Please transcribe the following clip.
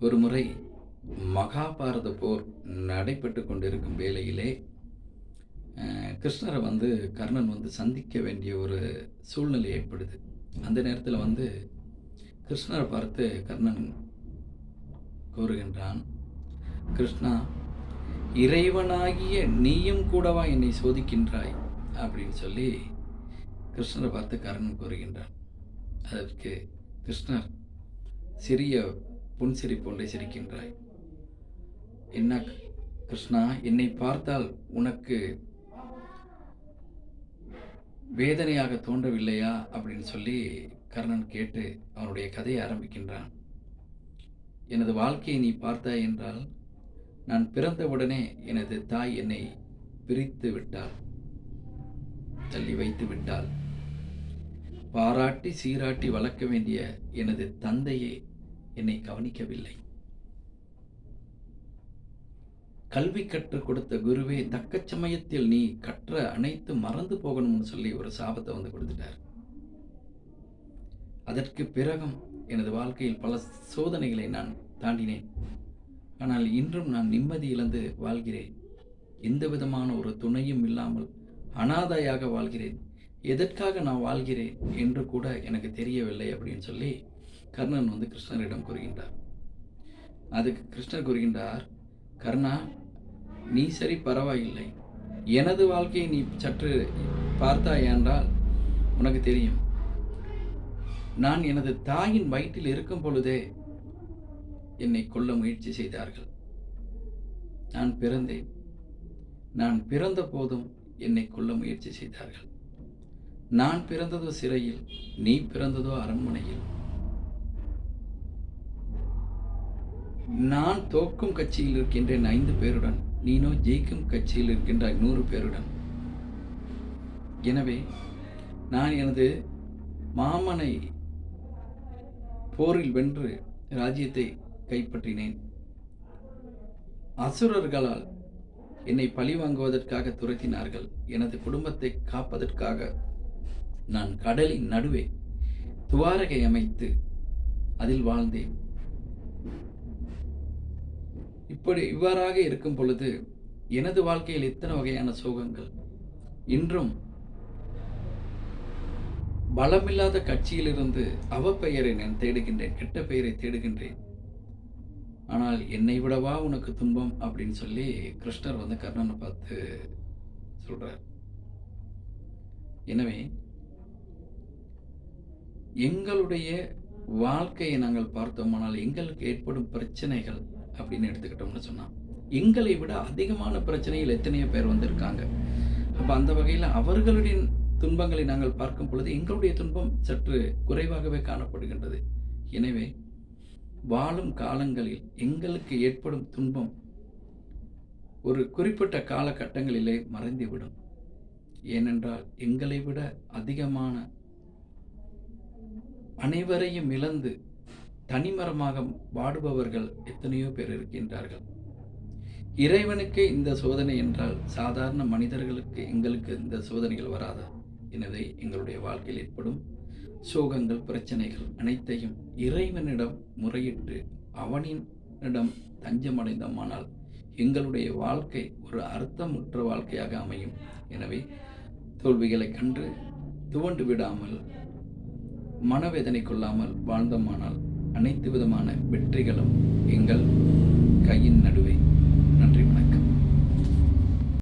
ஒரு முறை மகாபாரத போர் நடைபெற்று கொண்டிருக்கும் வேளையிலே கிருஷ்ணரை வந்து கர்ணன் வந்து சந்திக்க வேண்டிய ஒரு சூழ்நிலை ஏற்படுது. அந்த நேரத்தில் வந்து கிருஷ்ணரை பார்த்து கர்ணன் கூறுகின்றான் கிருஷ்ணா இறைவனாகிய நீயும் கூடவா என்னை சோதிக்கின்றாய்? அப்படின்னு சொல்லி கிருஷ்ணரை பார்த்து கர்ணன் கூறுகின்றான். அதற்கு கிருஷ்ணர் சிறிய புன்சிரிப்பு ஒன்றை சிரிக்கின்றாய். என்ன கிருஷ்ணா என்னை பார்த்தால் உனக்கு வேதனையாக தோன்றவில்லையா? அப்படின்னு சொல்லி கர்ணன் கேட்டு அவனுடைய கதையை ஆரம்பிக்கின்றான். எனது வாழ்க்கையை நீ பார்த்தாய் என்றால் நான் பிறந்தவுடனே எனது தாய் என்னை பிரித்து விட்டாள் தள்ளி வைத்து விட்டாள். பாராட்டி சீராட்டி வளர்க்க வேண்டிய எனது தந்தையை என்னை கவனிக்கவில்லை. கல்வி கற்றுக் கொடுத்த குருவே தக்க சமயத்தில் நீ கற்ற அனைத்து மறந்து போகணும்னு சொல்லி ஒரு சாபத்தை வந்து கொடுத்துட்டார். அதற்கு பிறகும் எனது வாழ்க்கையில் பல சோதனைகளை நான் தாண்டினேன். ஆனால் இன்றும் நான் நிம்மதி இழந்து வாழ்கிறேன். எந்த விதமான ஒரு துணையும் இல்லாமல் அனாதையாக வாழ்கிறேன். எதற்காக நான் வாழ்கிறேன் என்று கூட எனக்கு தெரியவில்லை அப்படின்னு சொல்லி கர்ணன் வந்து கிருஷ்ணரிடம் கூறுகின்றார். அதுக்கு கிருஷ்ணர் கூறுகின்றார் கர்ணா நீ சரி பரவாயில்லை. எனது வாழ்க்கையை நீ சற்று பார்த்தாய் என்றால் உனக்கு தெரியும். நான் எனது தாயின் வயிற்றில் இருக்கும் பொழுதே என்னை கொல்ல முயற்சி செய்தார்கள். நான் பிறந்தேன். நான் பிறந்த போதும் என்னை கொல்ல முயற்சி செய்தார்கள். நான் பிறந்ததோ சிறையில் நீ பிறந்ததோ அரண்மனையில். நான் தோக்கும் கட்சியில் இருக்கின்றேன் ஐந்து பேருடன். நீனோ ஜெயிக்கும் கட்சியில் இருக்கின்ற நூறு பேருடன். எனவே நான் எனது மாமனை போரில் வென்று ராஜ்யத்தை கைப்பற்றினேன். அசுரர்களால் என்னை பழி வாங்குவதற்காக துரத்தினார்கள். எனது குடும்பத்தை காப்பதற்காக நான் கடலின் நடுவே துவாரகை அமைத்து அதில் வாழ்ந்தேன். இப்படி இவ்வாறாக இருக்கும் பொழுது எனது வாழ்க்கையில் இத்தனை வகையான சோகங்கள். இன்றும் பலமில்லாத கட்சியிலிருந்து அவப்பெயரை நான் தேடுகின்றேன் கெட்ட பெயரை தேடுகின்றேன். ஆனால் என்னை விடவா உனக்கு துன்பம் அப்படின்னு சொல்லி கிருஷ்ணர் வந்து கர்ணனை பார்த்து சொல்றார். எனவே எங்களுடைய வாழ்க்கையை நாங்கள் பார்த்தோமானால் எங்களுக்கு ஏற்படும் பிரச்சனைகள் அப்படின்னு எடுத்துக்கிட்டோம்னு சொன்னால் எங்களை விட அதிகமான பிரச்சனையில் எத்தனையோ பேர் வந்திருக்காங்க. அப்போ அந்த வகையில் அவர்களுடைய துன்பங்களை நாங்கள் பார்க்கும் பொழுது எங்களுடைய துன்பம் சற்று குறைவாகவே காணப்படுகின்றது. எனவே வாழும் காலங்களில் எங்களுக்கு ஏற்படும் துன்பம் ஒரு குறிப்பிட்ட காலகட்டங்களிலே மறைந்துவிடும். ஏனென்றால் எங்களை விட அதிகமான அனைவரையும் இழந்து தனிமரமாக வாடுபவர்கள் எத்தனையோ பேர் இருக்கின்றார்கள். இறைவனுக்கு இந்த சோதனை என்றால் சாதாரண மனிதர்களுக்கு எங்களுக்கு இந்த சோதனைகள் வராதா? எனவே எங்களுடைய வாழ்க்கையில் ஏற்படும் சோகங்கள் பிரச்சனைகள் அனைத்தையும் இறைவனிடம் முறையிட்டு அவனிடம் தஞ்சமடைந்தோமானால் எங்களுடைய வாழ்க்கை ஒரு அர்த்தமுற்ற வாழ்க்கையாக அமையும். எனவே தோல்விகளை கண்டு துவண்டு விடாமல் மனவேதனை கொள்ளாமல் வாழ்ந்தோமானால் அனைத்து விதமான வெற்றிகளும் எங்கள் கையின் நடுவே. நன்றி வணக்கம்.